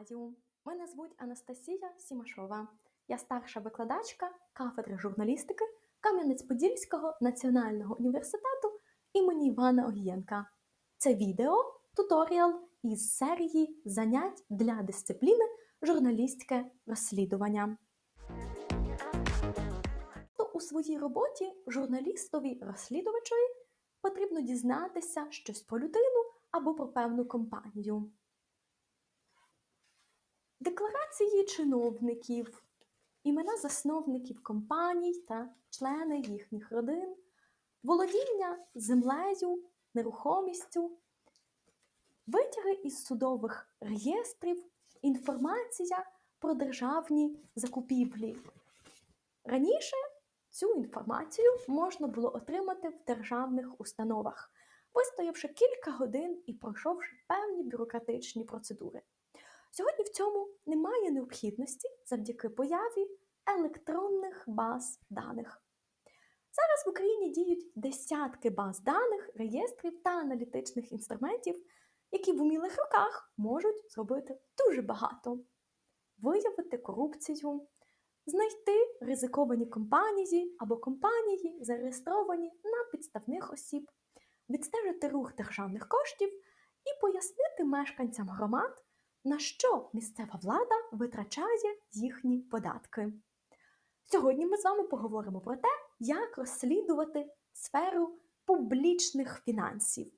Вітаю! Мене звуть Анастасія Сімашова. Я старша викладачка кафедри журналістики Кам'янець-Подільського національного університету імені Івана Огієнка. Це відео туторіал із серії занять для дисципліни журналістське розслідування. То у своїй роботі журналістові розслідувачові потрібно дізнатися щось про людину або про певну компанію. Декларації чиновників, імена засновників компаній та члени їхніх родин, володіння землею, нерухомістю, витяги із судових реєстрів, інформація про державні закупівлі. Раніше цю інформацію можна було отримати в державних установах, вистоявши кілька годин і пройшовши певні бюрократичні процедури. Сьогодні в цьому немає необхідності завдяки появі електронних баз даних. Зараз в Україні діють десятки баз даних, реєстрів та аналітичних інструментів, які в умілих руках можуть зробити дуже багато: виявити корупцію, знайти ризиковані компанії або компанії, зареєстровані на підставних осіб, відстежити рух державних коштів і пояснити мешканцям громад на що місцева влада витрачає їхні податки. Сьогодні ми з вами поговоримо про те, як розслідувати сферу публічних фінансів.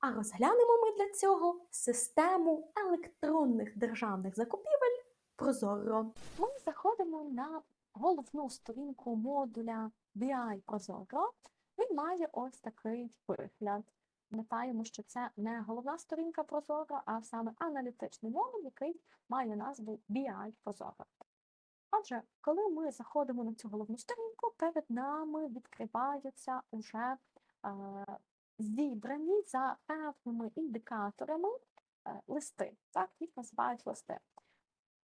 А розглянемо ми для цього систему електронних державних закупівель Прозоро. Ми заходимо на головну сторінку модуля BI Прозоро. Він має ось такий вигляд. Пам'ятаємо, що це не головна сторінка Прозоро, а саме аналітичний модуль, який має назву BI Прозоро. Отже, коли ми заходимо на цю головну сторінку, перед нами відкриваються вже е, зібрані за певними індикаторами е, листи. Так, їх називають листи.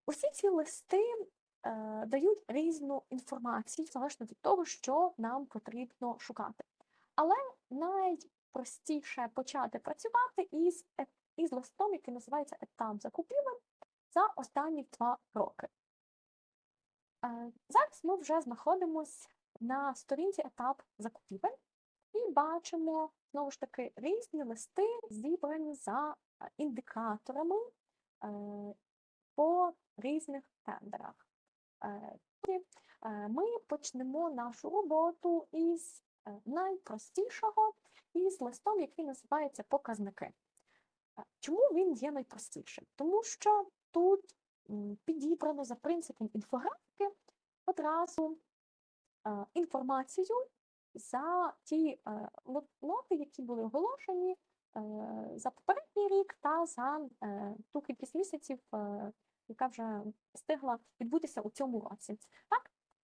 Усі ці листи е, дають різну інформацію залежно від того, що нам потрібно шукати. Але най простіше почати працювати із, е, із листом, який називається етап закупівель за останні два роки. Е, зараз ми вже знаходимося на сторінці етап закупівель і бачимо, знову ж таки, різні листи, зібрані за е, індикаторами по різних тендерах. Ми почнемо нашу роботу із найпростішого із листом, який називається показники. Чому він є найпростішим? Тому що тут підібрано за принципом інфографіки одразу інформацію за ті лоти, які були оголошені за попередній рік та за е, ту кількість місяців, е, яка вже встигла відбутися у цьому році. Так?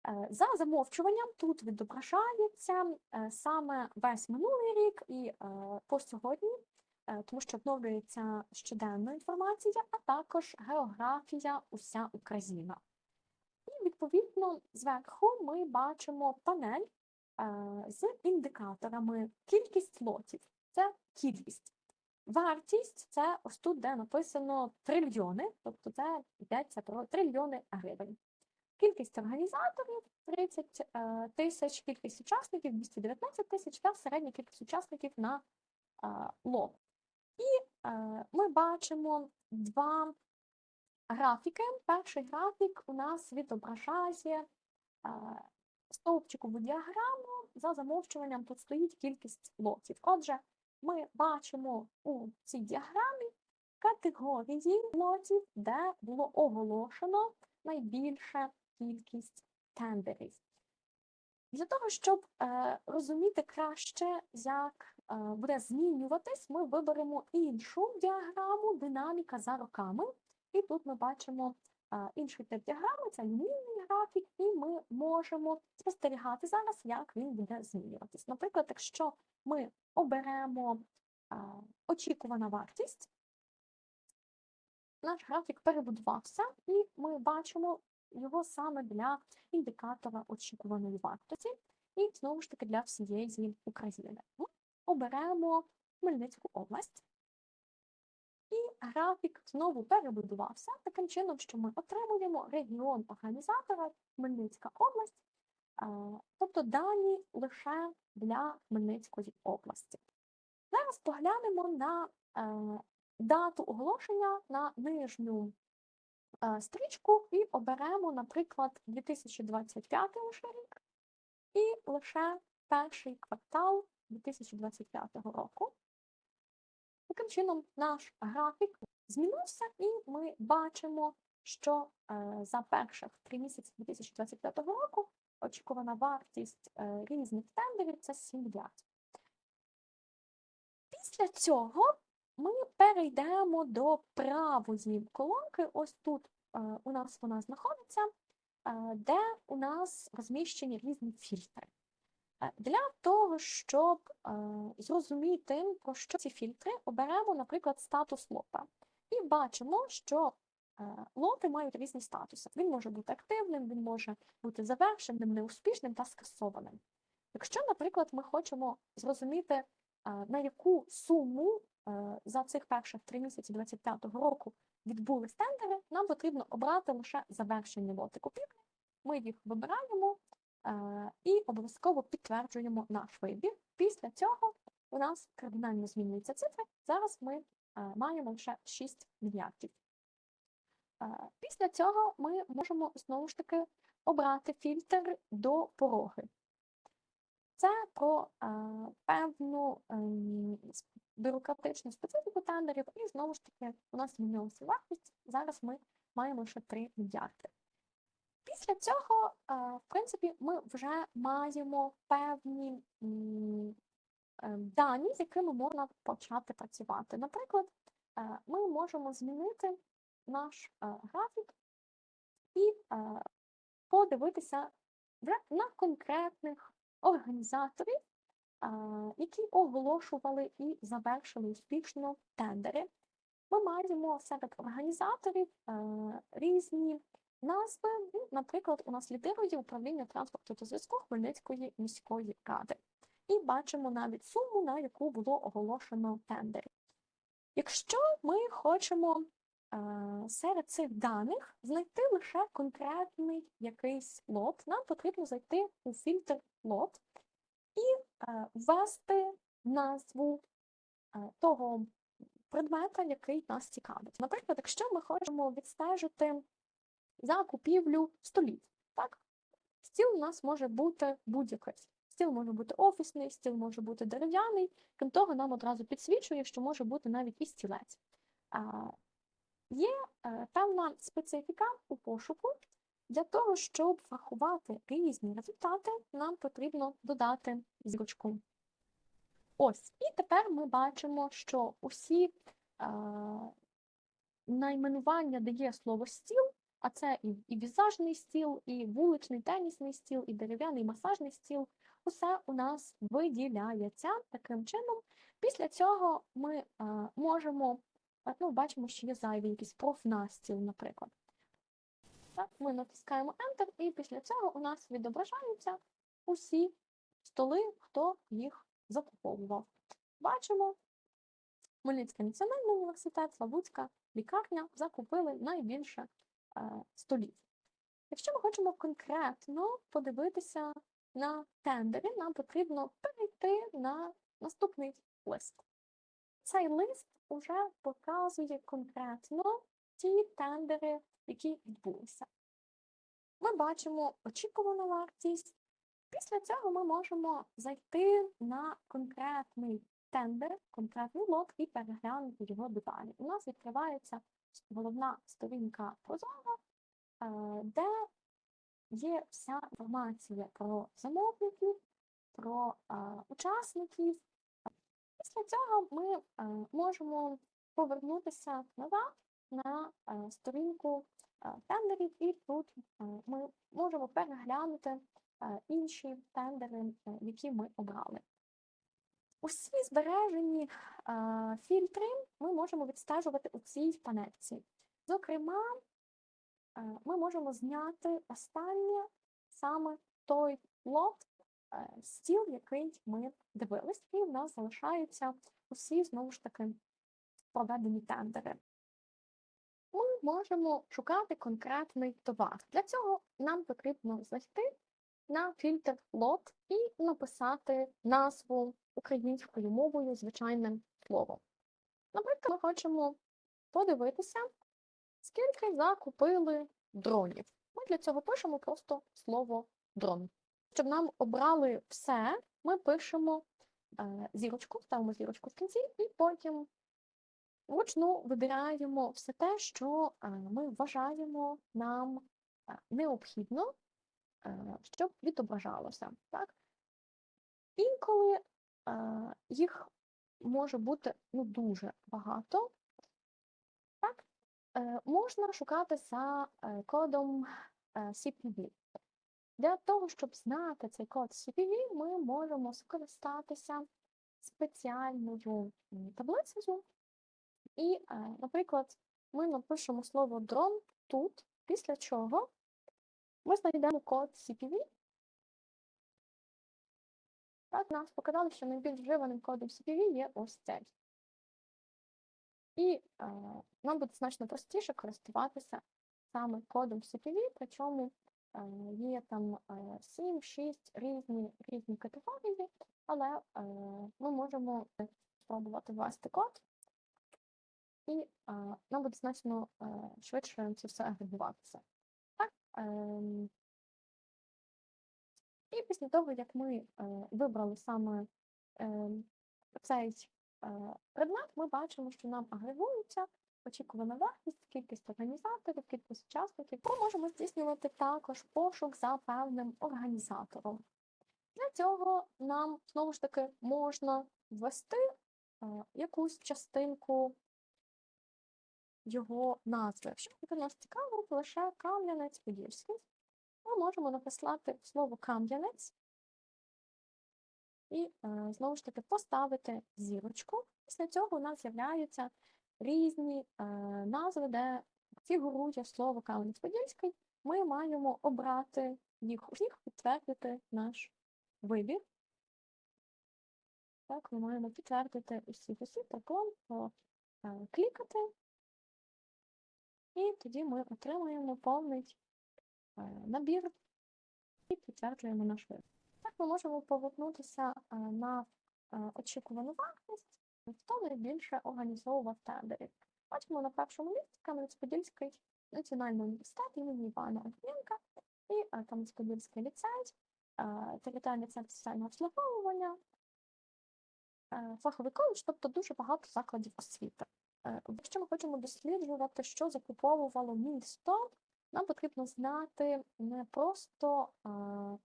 Е, за замовчуванням тут відображається е, саме весь минулий рік і е, по сьогодні, тому що обновлюється щоденна інформація, а також географія уся Україна. І, відповідно, зверху ми бачимо панель з індикаторами кількість лотів це кількість. Вартість це ось тут, де написано трильйони, тобто це йдеться про трильйони гривень. Кількість організаторів 30 е, тисяч, кількість учасників 219 тисяч та середня кількість учасників на е, лот. І е, ми бачимо два графіки. Перший графік у нас відображає стовпчикову діаграму. За замовчуванням тут стоїть кількість лотів. Отже, ми бачимо у цій діаграмі категорії лотів, де було оголошено найбільше кількість тендерів. Для того, щоб е, розуміти краще, як е, буде змінюватись, ми виберемо іншу діаграму динаміка за роками. І тут ми бачимо е, інший тип діаграми, це лінійний графік, і ми можемо спостерігати зараз, як він буде змінюватись. Наприклад, якщо ми оберемо очікувана вартість, наш графік перебудувався, і ми бачимо його саме для індикатора очікуваної вартості, і знову ж таки для всієї України. Ми оберемо Хмельницьку область. І графік знову перебудувався таким чином, що ми отримуємо регіон організатора Хмельницька область, е, тобто дані лише для Хмельницької області. Зараз поглянемо на е, дату оголошення на нижню стрічку і оберемо, наприклад, 2025 лише рік і лише перший квартал 2025 року. Таким чином, наш графік змінився, і ми бачимо, що е, за перших три місяці 2025 року очікувана вартість е, різних тендерів це 7 мільярдів. Після цього ми перейдемо до правої колонки. Ось тут е, у нас вона знаходиться, е, де у нас розміщені різні фільтри. Е, Для того, щоб е, зрозуміти, про що ці фільтри, оберемо, наприклад, статус лота. І бачимо, що е, лоти мають різні статуси. Він може бути активним, він може бути завершеним, неуспішним та скасованим. Якщо, наприклад, ми хочемо зрозуміти, е, на яку суму е, за цих перших три місяці 2025 року відбулись тендери, нам потрібно обрати лише завершені лоти купівлі. Ми їх вибираємо е, і обов'язково підтверджуємо наш вибір. Після цього у нас кардинально змінюються цифри. Зараз ми е, маємо лише 6 мільярдів. Е, Після цього ми можемо знову ж таки обрати фільтр до пороги. Це про е, певну ем, бюрократичну специфіку тендерів, і знову ж таки у нас змінилася вартість. Зараз ми маємо лише 3 мільярди. Після цього, е, в принципі, ми вже маємо певні е, дані, з якими можна почати працювати. Наприклад, е, ми можемо змінити наш графік і подивитися вже на конкретних організаторів, е, які оголошували і завершили успішно тендери. Ми маємо серед організаторів е, різні назви. Наприклад, у нас лідирує управління транспорту та зв'язку Хмельницької міської ради. І бачимо навіть суму, на яку було оголошено тендери. Якщо ми хочемо е, серед цих даних знайти лише конкретний якийсь лот, нам потрібно зайти у фільтр лот і е, ввести назву е, того предмета, який нас цікавить. Наприклад, якщо ми хочемо відстежити за купівлю столів, так? Стіл у нас може бути будь-який. Стіл може бути офісний, стіл може бути дерев'яний, крім того, нам одразу підсвічує, що може бути навіть і стілець. Є е, певна специфіка у пошуку. Для того, щоб врахувати різні результати, нам потрібно додати зірочку. Ось, і тепер ми бачимо, що усі е, найменування, де є слово стіл, а це і, і візажний стіл, і вуличний тенісний стіл, і дерев'яний масажний стіл, усе у нас виділяється таким чином. Після цього ми е, можемо, ну, бачимо, що є зайвий якийсь профнастіл, наприклад. Ми натискаємо Enter, і після цього у нас відображаються усі столи, хто їх закуповував. Бачимо, Хмельницький національний університет, Славутська лікарня закупили найбільше е, столів. Якщо ми хочемо конкретно подивитися на тендери, нам потрібно перейти на наступний лист. Цей лист уже показує конкретно ті тендери, які відбулися. Ми бачимо очікувану вартість. Після цього ми можемо зайти на конкретний тендер, конкретний лот і переглянути його деталі. У нас відкривається головна сторінка Прозоро, е, де є вся інформація про замовників, про е, учасників. Після цього ми е, можемо повернутися назад на сторінку тендерів, і тут ми можемо переглянути інші тендери, які ми обрали. Усі збережені фільтри ми можемо відстежувати у цій панельці. Зокрема, ми можемо зняти останнє саме той лот, е, стіл, який ми дивились, і в нас залишаються усі знову ж таки проведені тендери. Ми можемо шукати конкретний товар. Для цього нам потрібно зайти на фільтр лот і написати назву українською мовою звичайним словом. Наприклад, ми хочемо подивитися, скільки закупили дронів. Ми для цього пишемо просто слово дрон. Щоб нам обрали все, ми пишемо е, зірочку, ставимо зірочку в кінці, і потім вручну вибираємо все те, що е, ми вважаємо нам е, необхідно, е, щоб відображалося. Так? Інколи їх може бути ну, дуже багато. Так? Можна шукати за кодом CPV. Для того, щоб знати цей код CPV, ми можемо скористатися спеціальною таблицею. І, е, наприклад, ми напишемо слово дрон тут, після чого ми знайдемо код CPV. Так, нам показали, що найбільш вживаним кодом CPV є ось цей. І е, нам буде значно простіше користуватися саме кодом CPV, причому е, є там 7-6 різні, різні категорії, але е, ми можемо спробувати ввести код, і е, нам буде значно швидше це все агрегуватися. Так, і після того, як ми вибрали саме цей предмет, ми бачимо, що нам агрегується очікувана вартість, кількість організаторів, кількість учасників. Ми можемо здійснювати також пошук за певним організатором. Для цього нам знову ж таки можна ввести е, якусь частинку його назви. Якщо нас цікавить лише Кам'янець-Подільський, ми можемо написати слово Кам'янець і е, знову ж таки поставити зірочку. Після цього у нас з'являються різні е, назви, де фігурує слово Кам'янець-Подільський. Ми маємо обрати їх усіх, підтвердити наш вибір. Так, ми маємо підтвердити усіх усіх, прикол, клікати. І тоді ми отримуємо повний е, набір і підтверджуємо наш вибір. Так ми можемо повернутися е, на е, очікувану вартість, хто найбільше організовував тендерів. Бачимо на першому місці Кам'янець-Подільський національний університет імені Івана Охрінка і Кам'янець-Подільський ліцей, територіальний центр соціального обслуговування, фаховий коледж, тобто дуже багато закладів освіти. Е, Якщо ми хочемо досліджувати, що закуповувало місто, нам потрібно знати не просто а,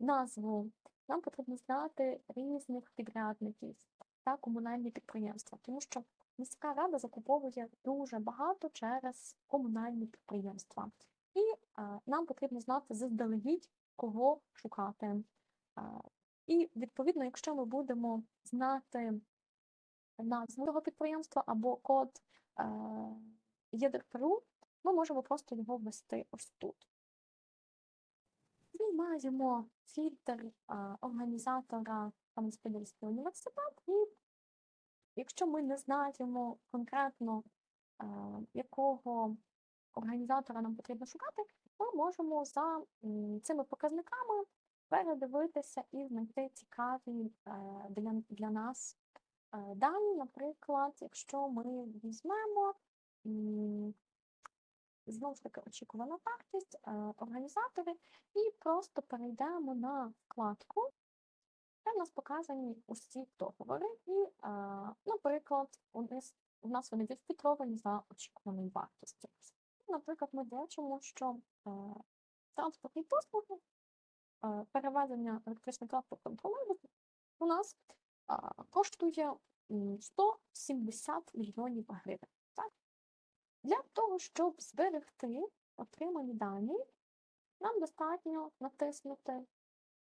назву, нам потрібно знати різних підрядників та комунальні підприємства, тому що міська рада закуповує дуже багато через комунальні підприємства. І а, нам потрібно знати заздалегідь, кого шукати. І відповідно, якщо ми будемо знати назву того підприємства або код е, ЄДРПРУ, ми можемо просто його ввести ось тут. Знімаємо фільтр е, організатора Кам'янець-Подільський університет, і якщо ми не знаємо конкретно, е, якого організатора нам потрібно шукати, ми можемо за цими показниками передивитися і знайти цікаві для нас Е, Дані, наприклад, якщо ми візьмемо знову ж таки очікувана вартість, е, організатори, і просто перейдемо на вкладку, де в нас показані усі договори. І, е, наприклад, у нас, вони відфільтровані за очікуваною вартістю. Наприклад, ми бачимо, що транспортні послуги, перевезення електричних тролейбусів у нас коштує 170 мільйонів гривень. Так? Для того, щоб зберегти отримані дані, нам достатньо натиснути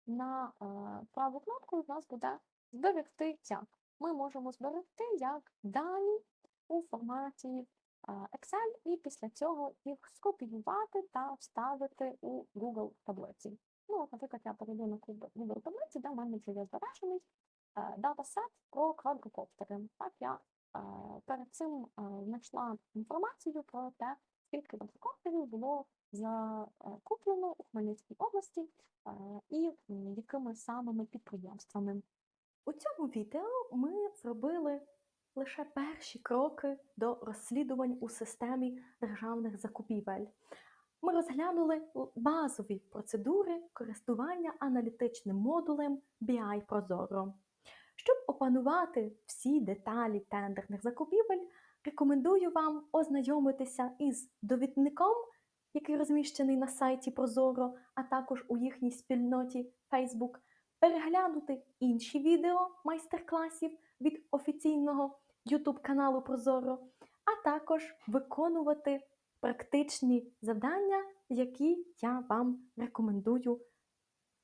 на е, праву кнопку, і в нас буде зберегти як. Ми можемо зберегти як дані у форматі е, Excel, і після цього їх скопіювати та вставити у Google таблиці. Ну, от, наприклад, я перейду на Google таблиці, де в мене вже є збережений датасет про квадрокоптери. Так, я е, перед цим е, знайшла інформацію про те, скільки квадрокоптерів було закуплено у Хмельницькій області е, і якими самими підприємствами. У цьому відео ми зробили лише перші кроки до розслідувань у системі державних закупівель. Ми розглянули базові процедури користування аналітичним модулем BI Prozoro. Щоб опанувати всі деталі тендерних закупівель, рекомендую вам ознайомитися із довідником, який розміщений на сайті Prozoro, а також у їхній спільноті Facebook, переглянути інші відео майстер-класів від офіційного YouTube каналу Prozoro, а також виконувати практичні завдання, які я вам рекомендую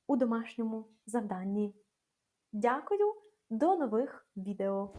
у домашньому завданні. Дякую, до нових відео!